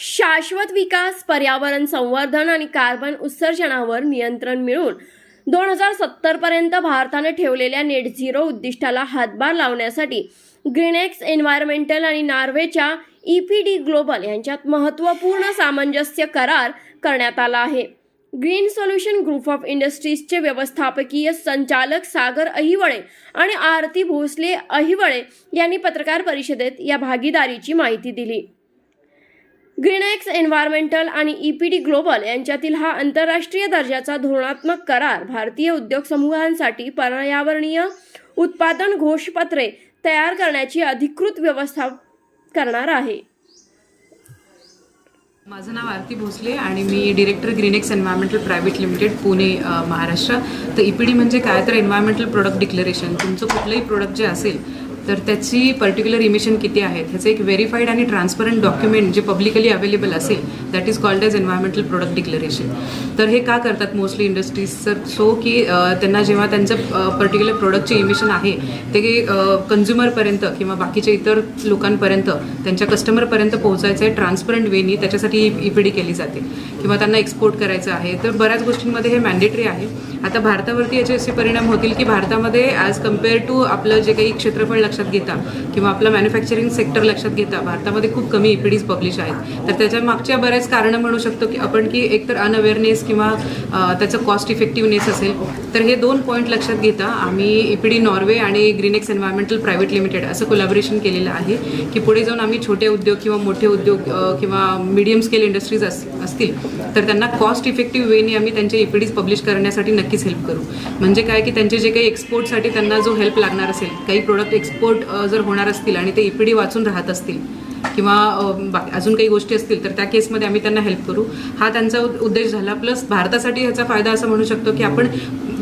शाश्वत विकास पर्यावरण संवर्धन आणि कार्बन उत्सर्जनावर नियंत्रण मिळवून दोन हजार सत्तरपर्यंत भारताने ठेवलेल्या नेट झिरो उद्दिष्टाला हातभार लावण्यासाठी ग्रीनेक्स एन्व्हायरमेंटल आणि नॉर्वेच्या ई पी डी ग्लोबल यांच्यात महत्त्वपूर्ण सामंजस्य करार करण्यात आला आहे. ग्रीन सोल्युशन ग्रुप ऑफ इंडस्ट्रीजचे व्यवस्थापकीय संचालक सागर अहिवळे आणि आरती भोसले अहिवळे यांनी पत्रकार परिषदेत या भागीदारीची माहिती दिली. ग्रीनएक्स एन्व्हायरमेंटल आणि ईपीडी ग्लोबल यांच्यातील हा आंतरराष्ट्रीय दर्जाचा धोरणात्मक करार भारतीय उद्योग समूहांसाठी पर्यावरणीय उत्पादन घोषपत्रे तयार करण्याची अधिकृत व्यवस्था करणार आहे. माझं नाव आरती भोसले आणि मी director Greenex environmental private limited Pune Maharashtra. तर ई पी डी म्हणजे काय? तर एन्व्हायरमेंटल प्रोडक्ट डिक्लेरेशन तुमचं कुठलंही प्रोडक्ट जे असेल तर त्याची पर्टिक्युलर इमिशन किती आहे ह्याचं एक व्हेरीफाईड आणि ट्रान्सपरंट डॉक्युमेंट जे पब्लिकली अवेलेबल असेल that is called as environmental product declaration तर हे का करतात मोस्टली इंडस्ट्रीज तर सो की त्यांना जेव्हा त्यांचं पर्टिक्युलर प्रोडक्टचे इमिशन आहे ते कन्झ्युमरपर्यंत किंवा बाकीच्या इतर लोकांपर्यंत त्यांच्या कस्टमरपर्यंत पोहोचायचं आहे ट्रान्सपरंट वेनी त्याच्यासाठी ई पी डी केली जाते. किंवा त्यांना एक्सपोर्ट करायचं आहे. तर बऱ्याच गोष्टींमध्ये हे मॅन्डेटरी आहे. आता भारतावरती याचे असे परिणाम होतील की भारतामध्ये ॲज कंपेअर टू आपलं जे काही क्षेत्रफळ लक्षात घेता किंवा आपलं मॅन्युफॅक्चरिंग सेक्टर लक्षात घेता भारतामध्ये खूप कमी ई पी डीज पब्लिश आहेत. तर त्याच्या मागच्या बऱ्याच कारणं म्हणू शकतो की आपण की एकतर अनअवेअरनेस किंवा त्याचं कॉस्ट इफेक्टिव्हनेस असेल. तर हे दोन पॉईंट लक्षात घेता आम्ही ई नॉर्वे आणि ग्रीनेक्स एन्व्हायरमेंटल प्रायव्हेट लिमिटेड असं कोलॅबोरेशन केलेलं आहे की पुढे जाऊन आम्ही छोटे उद्योग किंवा मोठे उद्योग किंवा मीडियम स्केल इंडस्ट्रीज अस असतील तर त्यांना कॉस्ट इफेक्टिव्ह वेनी आम्ही त्यांचे ई पब्लिश करण्यासाठी नक्कीच हेल्प करू. म्हणजे काय की त्यांचे जे काही एक्सपोर्टसाठी त्यांना जो हेल्प लागणार असेल काही प्रोडक्ट एक्सपोर्ट जर होणार असतील आणि ते ई वाचून राहत असतील किंवा अजून काही गोष्टी असतील तर त्या केसमध्ये आम्ही त्यांना हेल्प करू. हा त्यांचा उद्देश झाला. प्लस भारतासाठी ह्याचा फायदा असं म्हणू शकतो की आपण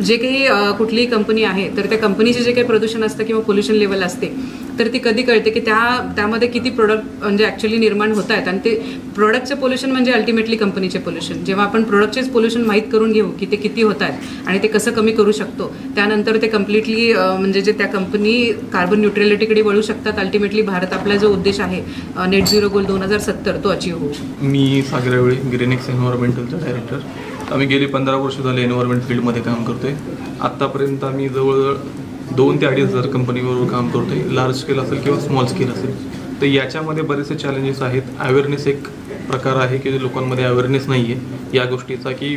जे काही कुठलीही कंपनी आहे तर त्या कंपनीचे जे काही प्रदूषण असतं किंवा पोल्युशन लेवल असते तर ती कधी कळते की त्या त्यामध्ये किती प्रोडक्ट म्हणजे ॲक्च्युली निर्माण होत आहेत. आणि ते प्रोडक्टचे पोल्युशन म्हणजे अल्टिमेटली कंपनीचे पोल्युशन जेव्हा आपण प्रोडक्टचेच पोल्युशन माहीत करून घेऊ की ते किती होत आहेत आणि ते कसं कमी करू शकतो त्यानंतर ते कम्प्लिटली म्हणजे जे त्या कंपनी कार्बन न्यूट्रलिटीकडे वळू शकतात अल्टिमेटली भारत आपला जो उद्देश आहे नेट झिरो गोल दोन हजार सत्तर तो अचीव होऊ. मी सागरावेळी ग्रीनिक्स एन्व्हायरमेंटलचा डायरेक्टर आम्ही गेली पंधरा वर्ष झाले एन्व्हायरमेंट फील्डमध्ये काम करतोय. आत्तापर्यंत आम्ही जवळजवळ दोन ते अडीच हजार कंपनीबरोबर काम करतो आहे लार्ज स्केल असेल किंवा स्मॉल स्केल असेल. तर याच्यामध्ये बरेचसे चॅलेंजेस आहेत. अवेअरनेस एक प्रकार आहे की लोकांमध्ये अवेअरनेस नाही आहे या गोष्टीचा की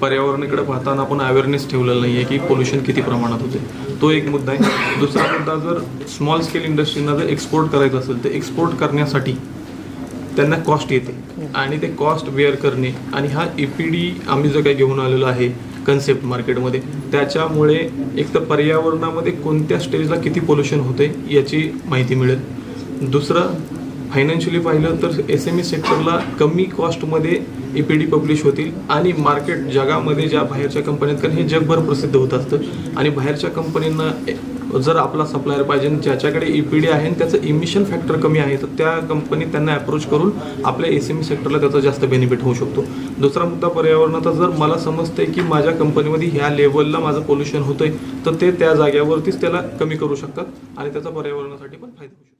पर्यावरणाकडे पाहताना आपण अवेअरनेस ठेवलेला नाही आहे की पोल्युशन किती प्रमाणात होते तो एक मुद्दा आहे. दुसरा मुद्दा जर स्मॉल स्केल इंडस्ट्रीना जर एक्सपोर्ट करायचं असेल तर एक्सपोर्ट करण्यासाठी त्यांना कॉस्ट येते. आणि ते कॉस्ट वेअर करणे. आणि हा ई पी डी आम्ही जो काही घेऊन आलेलो आहे कन्सेप्ट मार्केटमध्ये त्याच्यामुळे एक तर पर्यावरणामध्ये कोणत्या स्टेजला किती पोल्युशन होते याची माहिती मिळेल. दुसरं फायनान्शियली पाहिलं तर एस एम ई सेक्टरला कमी कॉस्टमध्ये ई पी डी पब्लिश होतील आणि मार्केट जगामध्ये ज्या बाहेरच्या कंपन्यात कारण हे जगभर प्रसिद्ध होत असतं. आणि बाहेरच्या कंपनींना जर आपला सप्लायर पाहिजे ज्याच्याकडे ई पी डी आहे आणि त्याचं इमिशन फॅक्टर कमी आहे तर त्या कंपनीत त्यांना अप्रोच करून आपल्या एस एम ई सेक्टरला त्याचा जास्त बेनिफिट होऊ शकतो. दुसरा मुद्दा पर्यावरणाचा जर मला समजतंय की माझ्या कंपनीमध्ये ह्या लेवलला माझं पोल्युशन होतंय तर ते त्या जाग्यावरतीच त्याला कमी करू शकतात आणि त्याचा पर्यावरणासाठी पण फायदा होऊ शकतो.